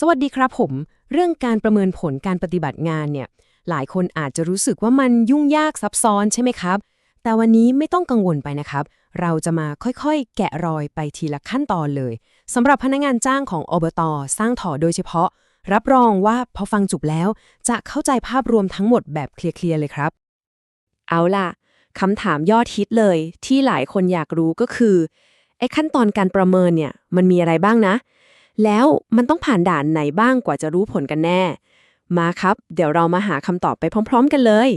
สวัสดีครับผม เรื่องการประเมินผลการปฏิบัติงานเนี่ย หลายคนอาจจะรู้สึกว่ามันยุ่งยากซับซ้อนใช่ไหมครับ แต่วันนี้ไม่ต้องกังวลไปนะครับ เราจะมาค่อยๆ แกะรอยไปทีละขั้นตอนเลยสำหรับพนักงานจ้างของอบตสร้างถอโดยเฉพาะ รับรองว่าพอฟังจบแล้ว จะเข้าใจภาพรวมทั้งหมดแบบเคลียร์ๆเลยครับ เอาล่ะคำถามยอดฮิตเลยที่หลายคนอยากรู้ก็คือไอ้ขั้นตอนการประเมินเนี่ยมันมีอะไรบ้างนะ แล้วมันต้องผ่านด่านไหนบ้างกว่าจะรู้ผลกันแน่ มาครับ เดี๋ยวเรามาหาคำตอบไปพร้อม ๆ กันเลย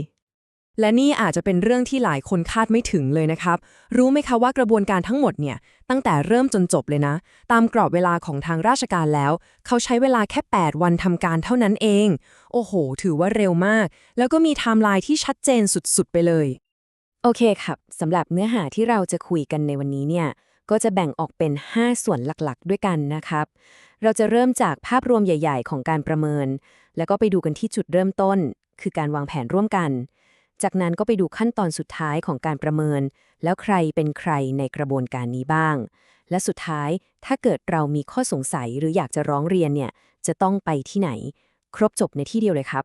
และนี่อาจจะเป็นเรื่องที่หลายคนคาดไม่ถึงเลยนะครับ รู้ไหมคะว่ากระบวนการทั้งหมดเนี่ย ตั้งแต่เริ่มจนจบเลยนะ ตามกรอบเวลาของทางราชการแล้ว เขาใช้เวลาแค่ 8 วันทำการเท่านั้นเอง โอ้โห ถือว่าเร็วมาก แล้วก็มีไทม์ไลน์ที่ชัดเจนสุดๆไปเลย โอเคครับสำหรับเนื้อหาที่เราจะคุยกันในวันนี้เนี่ย ก็จะแบ่งออกเป็น 5 ส่วนหลักๆ ด้วยกันนะครับ เราจะเริ่มจากภาพรวมใหญ่ ๆ ของการประเมิน แล้วก็ไปดูกันที่จุดเริ่มต้น คือการวางแผนร่วมกัน จากนั้นก็ไปดูขั้นตอนสุดท้ายของการประเมิน แล้วใครเป็นใครในกระบวนการนี้บ้าง และสุดท้ายถ้าเกิดเรามีข้อสงสัยหรืออยากจะร้องเรียนเนี่ยจะต้องไปที่ไหน ครบจบในที่เดียวเลยครับ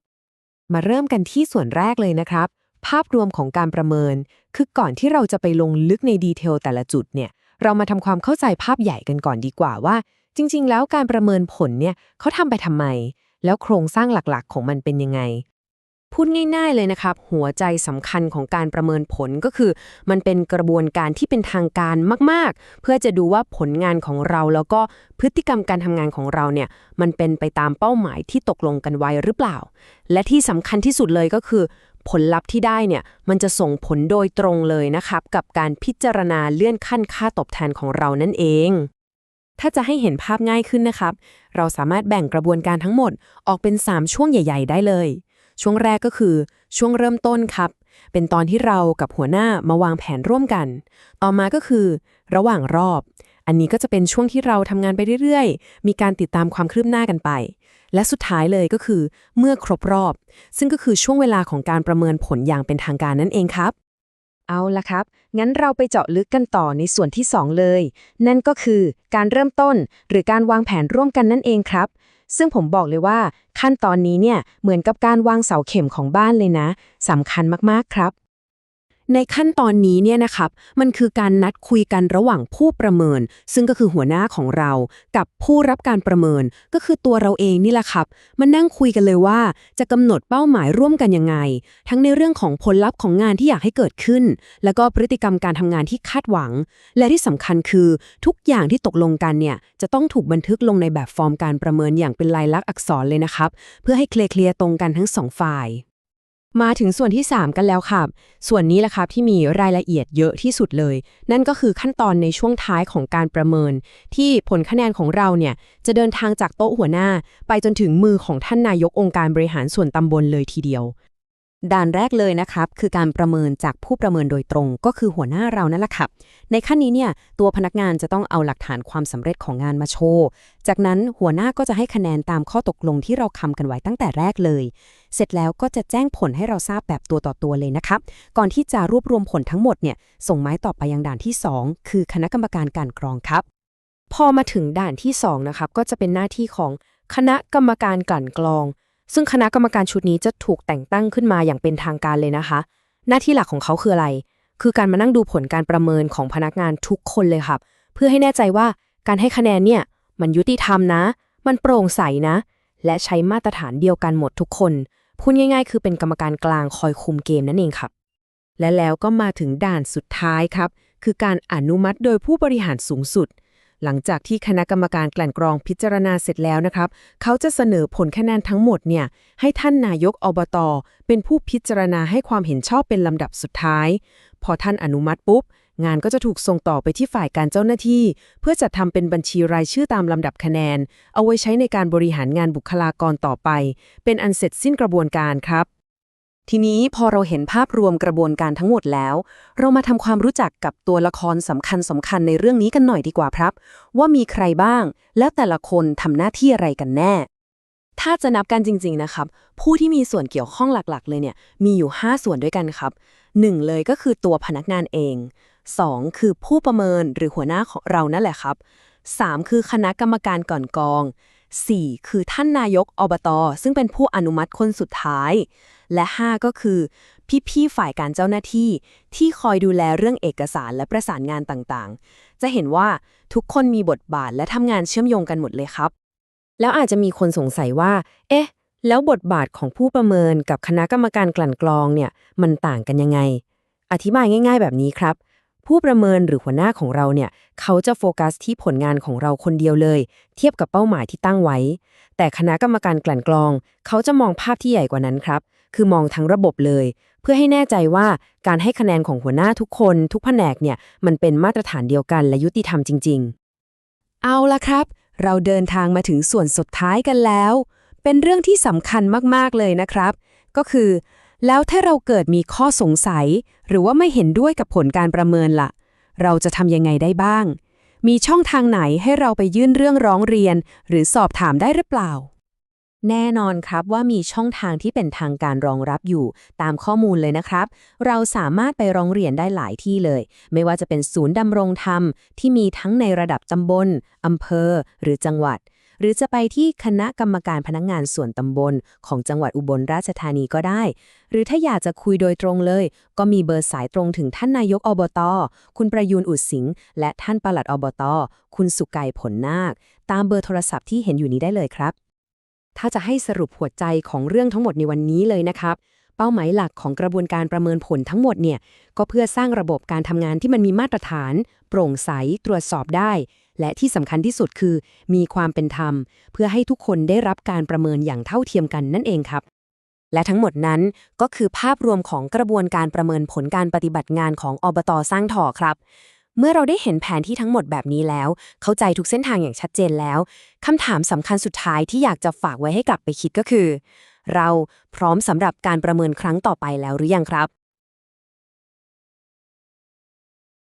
มาเริ่มกันที่ส่วนแรกเลยนะครับ ภาพรวมของการประเมิน คือก่อนที่เราจะไปลงลึกในดีเทลแต่ละจุดเนี่ย เรามาทำความเข้าใจภาพใหญ่กันก่อนดีกว่าว่า จริง ๆ แล้วการประเมินผลเนี่ยเขาทำไปทำไม แล้วโครงสร้างหลักๆ ของมันเป็นยังไง พูดง่าย ๆ เลยนะครับ หัวใจสำคัญของการประเมินผลก็คือ มันเป็นกระบวนการที่เป็นทางการมาก ๆ เพื่อจะดูว่าผลงานของเราแล้วก็พฤติกรรมการทำงานของเราเนี่ยมันเป็นไปตามเป้าหมายที่ตกลงกันไว้หรือเปล่า และที่สำคัญที่สุดเลยก็คือ ผลลัพธ์ที่ได้เนี่ยมันจะส่งผลโดยตรงเลยนะครับ กับการพิจารณาเลื่อนขั้นค่าตอบแทนของเรานั่นเอง ถ้าจะให้เห็นภาพง่ายขึ้นนะครับ เราสามารถแบ่งกระบวนการทั้งหมดออกเป็น 3 ช่วงใหญ่ ๆ ได้เลย ช่วงแรกก็คือช่วงเริ่มต้นครับ เป็นตอนที่เรากับหัวหน้ามาวางแผนร่วมกัน ต่อมาก็คือ ระหว่างรอบ อันนี้ก็จะเป็นช่วงที่เราทำงานไปเรื่อยๆ มีการติดตามความคืบหน้ากันไป และสุดท้ายเลยก็คือ เมื่อครบรอบ ซึ่งก็คือช่วงเวลาของการประเมินผลอย่างเป็นทางการนั่นเองครับ เอาละครับ งั้นเราไปเจาะลึกกันต่อในส่วนที่ 2 เลย นั่นก็คือการเริ่มต้นหรือการวางแผนร่วมกันนั่นเองครับซึ่งผมบอกเลยว่าขั้นตอนนี้เนี่ยเหมือนกับการวางเสาเข็มของบ้านเลยนะสำคัญมากๆครับ ในขั้นตอนนี้เนี่ยนะครับ มันคือการนัดคุยกันระหว่างผู้ประเมิน ซึ่งก็คือหัวหน้าของเรา กับผู้รับการประเมิน ก็คือตัวเราเองนี่แหละครับมานั่งคุยกันเลยว่า จะกำหนดเป้าหมายร่วมกันยังไง ทั้งในเรื่องของผลลัพธ์ของงานที่อยากให้เกิดขึ้น แล้วก็พฤติกรรมการทำงานที่คาดหวัง และที่สำคัญคือทุกอย่างที่ตกลงกันเนี่ยจะต้องถูกบันทึกลงในแบบฟอร์มการประเมินอย่างเป็นลายลักษณ์อักษรเลยนะครับ เพื่อให้เคลียร์ตรงกันทั้งสองฝ่าย มาถึงส่วนที่ 3 กันแล้วครับส่วนนี้แหละครับที่มีรายละเอียดเยอะที่สุดเลย นั่นก็คือขั้นตอนในช่วงท้ายของการประเมิน ที่ผลคะแนนของเราเนี่ย จะเดินทางจากโต๊ะหัวหน้า ไปจนถึงมือของท่านนายกองค์การบริหารส่วนตำบลเลยทีเดียว ด่านแรกเลยนะครับ คือการประเมินจากผู้ประเมินโดยตรงก็คือหัวหน้าเรานั่นแหละครับ ในขั้นนี้เนี่ยตัวพนักงานจะต้องเอาหลักฐานความสำเร็จของงานมาโชว์ จากนั้นหัวหน้าก็จะให้คะแนนตามข้อตกลงที่เราคำกันไว้ตั้งแต่แรกเลย เสร็จแล้วก็จะแจ้งผลให้เราทราบแบบตัวต่อตัวเลยนะครับ ก่อนที่จะรวบรวมผลทั้งหมดเนี่ยส่งไม้ต่อไปยังด่านที่ 2 คือคณะกรรมการกลันกรองครับ พอมาถึงด่านที่2นะครับก็จะเป็นหน้าที่ของคณะกรรมการกลั่นกรอง ซึ่งคณะกรรมการชุดนี้จะถูกแต่งตั้งขึ้นมาอย่างเป็นทางการเลยนะคะ หน้าที่หลักของเขาคืออะไร คือการมานั่งดูผลการประเมินของพนักงานทุกคนเลยครับ เพื่อให้แน่ใจว่าการให้คะแนนเนี่ยมันยุติธรรมนะ มันโปร่งใสนะ และใช้มาตรฐานเดียวกันหมดทุกคน พูดง่าย ๆ คือเป็นกรรมการกลางคอยคุมเกมนั่นเองครับ และแล้วก็มาถึงด่านสุดท้ายครับ คือการอนุมัติโดยผู้บริหารสูงสุด หลังจากที่คณะกรรมการกลั่นกรองพิจารณาเสร็จแล้วนะครับ เขาจะเสนอผลคะแนนทั้งหมดเนี่ยให้ท่านนายกอบตเป็นผู้พิจารณาให้ความเห็นชอบเป็นลำดับสุดท้าย พอท่านอนุมัติปุ๊บ งานก็จะถูกส่งต่อไปที่ฝ่ายการเจ้าหน้าที่ เพื่อจัดทำเป็นบัญชีรายชื่อตามลำดับคะแนน เอาไว้ใช้ในการบริหารงานบุคลากรต่อไป เป็นอันเสร็จสิ้นกระบวนการครับ ทีนี้พอเราเห็นภาพรวมกระบวนการทั้งหมดแล้ว เรามาทำความรู้จักกับตัวละครสำคัญสำคัญในเรื่องนี้กันหน่อยดีกว่าครับ ว่ามีใครบ้าง แล้วแต่ละคนทำหน้าที่อะไรกันแน่ ถ้าจะนับกันจริง ๆ นะครับ ผู้ที่มีส่วนเกี่ยวข้องหลักๆ เลยเนี่ย มีอยู่ 5 ส่วนด้วยกันครับ 1 เลยก็คือตัวพนักงานเอง 2 คือผู้ประเมินหรือหัวหน้าของเรานั่นแหละครับ 3 คือคณะกรรมการก่อนกอง 4 คือท่านนายกอบต ซึ่งเป็นผู้อนุมัติคนสุดท้าย และ 5 ก็คือ พี่ๆฝ่ายการเจ้าหน้าที่ ที่คอยดูแลเรื่องเอกสารและประสานงานต่างๆ จะเห็นว่าทุกคนมีบทบาทและทำงานเชื่อมโยงกันหมดเลยครับ แล้วอาจจะมีคนสงสัยว่า เอ๊ะ แล้วบทบาทของผู้ประเมินกับคณะกรรมการกลั่นกรองเนี่ยมันต่างกันยังไง อธิบายง่าย ๆ แบบนี้ครับ ผู้ประเมินหรือหัวหน้าของเราเนี่ย เขาจะโฟกัสที่ผลงานของเราคนเดียวเลย เทียบกับเป้าหมายที่ตั้งไว้ แต่คณะกรรมการกลั่นกรอง เขาจะมองภาพที่ใหญ่กว่านั้นครับ คือมองทั้งระบบเลย เพื่อให้แน่ใจว่าการให้คะแนนของหัวหน้าทุกคน ทุกแผนกเนี่ยมันเป็นมาตรฐานเดียวกันและยุติธรรมจริง ๆ เอาละครับ เราเดินทางมาถึงส่วนสุดท้ายกันแล้ว เป็นเรื่องที่สำคัญมากๆเลยนะครับ ก็คือ แล้วถ้าเราเกิดมีข้อสงสัย หรือว่าไม่เห็นด้วยกับผลการประเมินล่ะ เราจะทำยังไงได้บ้าง มีช่องทางไหนให้เราไปยื่นเรื่องร้องเรียน หรือสอบถามได้หรือเปล่า แน่นอนครับว่ามีช่องทางที่เป็นทางการรองรับอยู่ ตามข้อมูลเลยนะครับ เราสามารถไปร้องเรียนได้หลายที่เลย ไม่ว่าจะเป็นศูนย์ดำรงธรรมที่มีทั้งในระดับตำบลอำเภอ หรือจังหวัด หรือจะไปที่คณะกรรมการพนักงงานส่วนตำบล ของจังหวัดอุบลราชธานีก็ได้ หรือถ้าอยากจะคุยโดยตรงเลย ก็มีเบอร์สายตรงถึงท่านนายกอบตคุณประยูนอุดสิงห์และท่านปลัดอบตคุณสุไก่ผลนาค ตามเบอร์โทรศัพท์ที่เห็นอยู่นี้ได้เลยครับ ถ้าจะให้สรุปหัวใจของเรื่องทั้งหมดในวันนี้เลยนะครับเป้าหมายหลักของกระบวนการประเมินผลทั้งหมดเนี่ยก็เพื่อสร้างระบบการทำงานที่มันมีมาตรฐาน โปร่งใสตรวจสอบได้ และที่สำคัญที่สุดคือ มีความเป็นธรรม เพื่อให้ทุกคนได้รับการประเมินอย่างเท่าเทียมกันนั่นเองครับ และทั้งหมดนั้นก็คือภาพรวมของกระบวนการประเมินผลการปฏิบัติงานของอบตสร้างถ่อครับ เมื่อเราได้เห็นแผนที่ทั้งหมดแบบนี้แล้ว เข้าใจทุกเส้นทางอย่างชัดเจนแล้วคำถามสำคัญสุดท้ายที่อยากจะฝากไว้ให้กลับไปคิดก็คือ เราพร้อมสำหรับการประเมินครั้งต่อไปแล้วหรือยังครับ